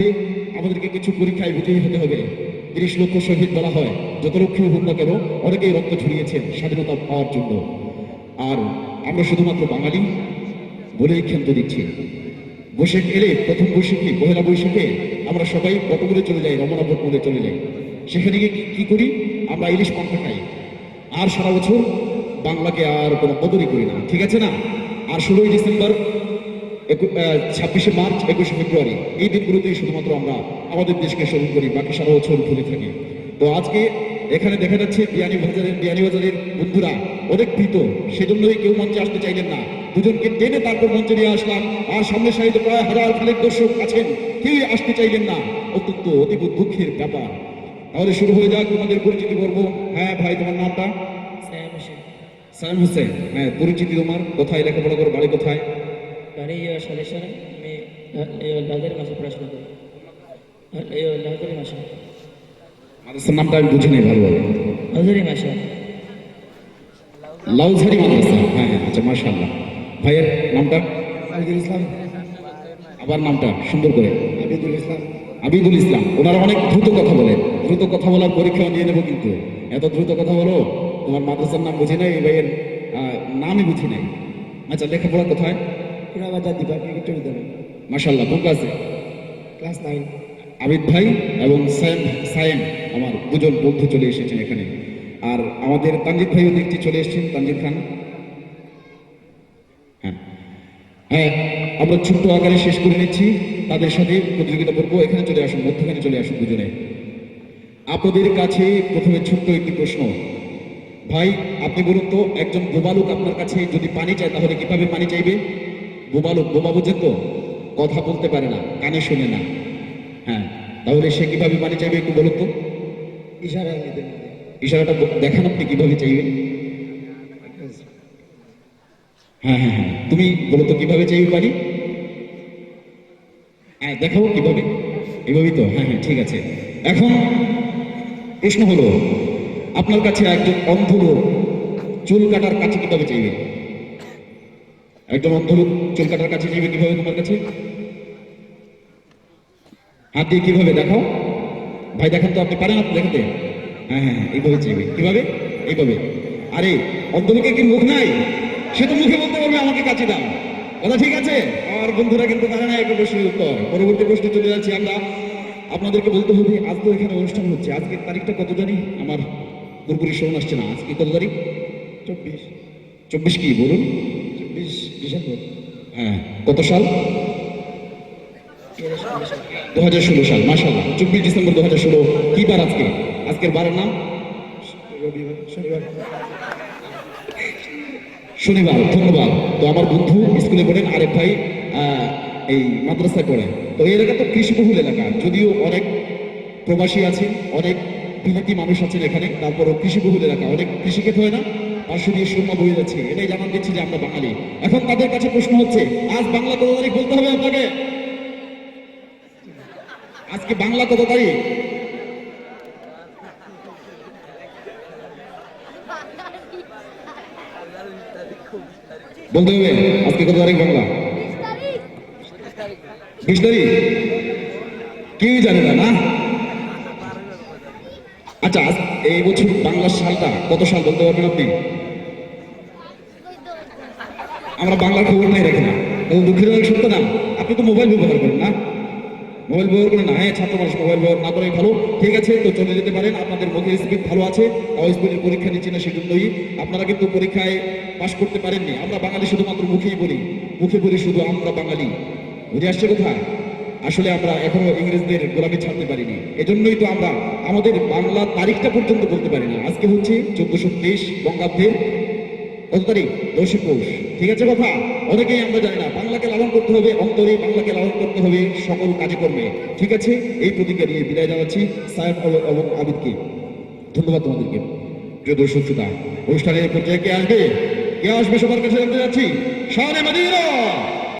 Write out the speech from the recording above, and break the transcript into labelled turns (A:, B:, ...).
A: আমাদেরকে কিছু পরীক্ষায় বিজয়ী হতে হবে। তিরিশ লক্ষ শহীদ বলা হয়। যত লক্ষ্যই হোক না কেন, অনেকেই রক্ত ছড়িয়েছেন স্বাধীনতা পাওয়ার জন্য। আর আমরা শুধুমাত্র বাঙালি বলেই ক্ষান্ত দিচ্ছি। বৈশাখ এলে প্রথম বৈশাখী, পহেলা বৈশাখে আমরা সবাই বটমূলে চলে যাই, রমনা বটমূলে চলে যাই। সেখানে গিয়ে কি- করি? আমরা ইলিশ পান্তা খাই। আর সারা বছর বাংলাকে আর কোনো কদরই করি না। ঠিক আছে না? আর ষোলোই ডিসেম্বর ছাব্বিশে মার্চ একুশে ফেব্রুয়ারি। এই দিনগুলোতেই শুধুমাত্র আমরা আমাদের দেশকে স্মরণ করি বাকি সারা বছর ভুলে থাকি। তো আজকে এখানে দেখা যাচ্ছে বিয়ানি বাজারের বিয়ানি বাজারের বন্ধুরা অনেক ভীত। সেজন্যই কেউ মঞ্চে আসতে চাইলেন না। দুজনকে টেনে তারপর মঞ্চে নিয়ে আসলাম। আর সামনে সারিতে প্রায় হাজার খানেক দর্শক আছেন। কেউই আসতে চাইলেন না। অত্যন্ত অতীব দুঃখের ব্যাপার। তাহলে শুরু হয়ে যাক তোমাদের পরিচিতি পর্ব। হ্যাঁ ভাই তোমার নামটা?
B: সায়াম হোসেন।
A: হ্যাঁ পরিচিতি তোমার। কোথায় লেখাপড়া করো? বাড়ি কোথায়?
B: বাড়ি সালেশ্বরে আমি
A: মাদ্রাসার নামটা বুঝি নাই ভালোভাবে
B: লাহদারি মাসে।
A: লাউঝারি মাদ্রাসা হ্যাঁ হ্যাঁ আচ্ছা মাশাআল্লাহ। ভাইয়ের নামটা?
C: আবিদুল ইসলাম।
A: আবার নামটা সুন্দর করে।
C: আবিদুল ইসলাম।
A: আবিদুল ইসলাম ওনারা অনেক দ্রুত কথা বলেন দ্রুত কথা বলার পরীক্ষাও নিয়ে নেব কিন্তু। এত দ্রুত কথা বলো তোমার মাদ্রাসার নাম বুঝি নাই ভাইয়ের নামই বুঝি নাই। আচ্ছা লেখাপড়া কোথায়
C: পুরাবাজার বিদ্যালয়
A: মাশাআল্লাহ কোন ক্লাসে
C: ক্লাস নাইন
A: আবিদ ভাই এবং সায়েম সায়েম আমার দুজন বন্ধু চলে এসেছেন এখানে। আর আমাদের তানজিদ ভাইও দেখছি চলে এসেছেন। তানজিদ খান। হ্যাঁ। হ্যাঁ আমরা ছোট্ট আকারে শেষ করে নিচ্ছি। তাদের সাথে প্রতিযোগিতা করব। এখানে চলে আসুন, মধ্যখানে চলে আসুন দুজনে। আপনাদের কাছে প্রথমে ছোট্ট একটি প্রশ্ন। ভাই, আপনি বলুন তো, একজন বোবালুক আপনার কাছে যদি পানি চায়, তাহলে কীভাবে পানি চাইবে? বোবালুক বোবা বুঝেন তো? কথা বলতে পারে না কানে শোনে না। হ্যাঁ তাহলে সে কীভাবে পানি চাইবে একটু বলুন তো?
C: ইশারা
A: ইশারাটা দেখান আপনি কীভাবে চাইবে? হ্যাঁ হ্যাঁ হ্যাঁ তুমি বলো তো কীভাবে চাইবে পানি হ্যাঁ দেখাও কীভাবে? এভাবেই তো হ্যাঁ হ্যাঁ ঠিক আছে। এখন প্রশ্ন হলো আপনার কাছে একজন অন্ধ লোক চুল কাটার কাছে কীভাবে চাইবে? একজন অন্ধ লোক চুল কাটার কাছে চাইবে কীভাবে তোমার কাছে। হাত দিয়ে কীভাবে দেখাও ভাই দেখান তো আপনি পারেন আপনি দেখাতে? হ্যাঁ হ্যাঁ হ্যাঁ, এইভাবে চাইবে কীভাবে? এইভাবে আরে অন্ধলোকের কি মুখ নাই? সে তো মুখে বলতে পারবে আমাকে কাছে দাও। কথা ঠিক আছে? আর বন্ধুরা কিন্তু জানে না একটা প্রশ্নের উত্তর। পরবর্তী প্রশ্নে চলে যাচ্ছি আমরা। আপনাদেরকে বলতে হবে আজ তো এখানে অনুষ্ঠান হচ্ছে। আজকের তারিখটা কত জানি? আমার পুরোপুরি স্মরণ আসছে না। আজকে কত তারিখ?
C: চব্বিশ।
A: চব্বিশ কি বলুন? হ্যাঁ। কত সাল? দু হাজার ষোলো সাল মাসাল্লাহ চব্বিশ ডিসেম্বর দু হাজার ষোলো। কি বার আজকে? আজকের বারের নাম?
C: রবিবার শনিবার।
A: শনিবার ধন্যবাদ। তো আমার বন্ধু স্কুলে পড়েন আরেক ভাই এই মাদ্রাসায় পড়ে। তো এই এলাকা তো কৃষিবহুল এলাকা যদিও অনেক প্রবাসী আছেন অনেক বিহাতি মানুষ আছেন এখানে তারপরও কৃষিবহুল এলাকা। অনেক কৃষিক্ষেত হয় না দিয়ে সুরমা বয়ে যাচ্ছে। এটাই জানান দিচ্ছি যে আমরা বাঙালি। এখন তাদের কাছে প্রশ্ন হচ্ছে, আজ বাংলা কত তারিখ বলতে হবে আপনাকে? আজকে বাংলা কত তারিখ? বলতে হবে, আজকে কত তারিখ বাংলা? বিশ তারিখ। কেউই জানে না না? আচ্ছা এই বছর বাংলার সালটা কত সাল বলতে পারবেন আপনি? আমরা বাংলার খবর নাই রাখি না। এবং দুঃখের অনেক সত্য না আপনি তো মোবাইল ব্যবহার করেন না। মোবাইল ব্যবহার করেন না হ্যাঁ ছাত্র মানুষ মোবাইল ব্যবহার না করাই ভালো। ঠিক আছে, তো চলে যেতে পারেন। আপনাদের মুখে স্পিড ভালো আছে। স্পিডের পরীক্ষা নিচ্ছে না সেজন্যই। আপনারা কিন্তু পরীক্ষায় পাশ করতে পারেননি। আমরা বাঙালি শুধুমাত্র মুখেই বলি। মুখে বলি শুধু আমরা বাঙালি। বুঝে আসছে কোথায় আসলে আমরা এখনও ইংরেজদের গোলামি ছাড়তে পারিনি। এজন্যই তো আমরা আমাদের বাংলা তারিখটা পর্যন্ত বলতে পারি না। আজকে হচ্ছে চোদ্দশো তেইশ বঙ্গাব্দের কত তারিখ দশই ঠিক আছে কথা? অনেকেই আমরা জানি না, বাংলাকে লালন করতে হবে, অন্তরে বাংলাকে লালন করতে হবে সকল কাজকর্মে, ঠিক আছে? এই প্রতিজ্ঞা নিয়ে বিদায় জানাচ্ছি সাহেব এবং আবিদকে। ধন্যবাদ তোমাদেরকে। প্রিয় দর্শক শ্রোতা, অনুষ্ঠানের পর্যায়ে কে আসবে? কে আসবে সবার কাছে জানতে যাচ্ছি সারে মাদিরা!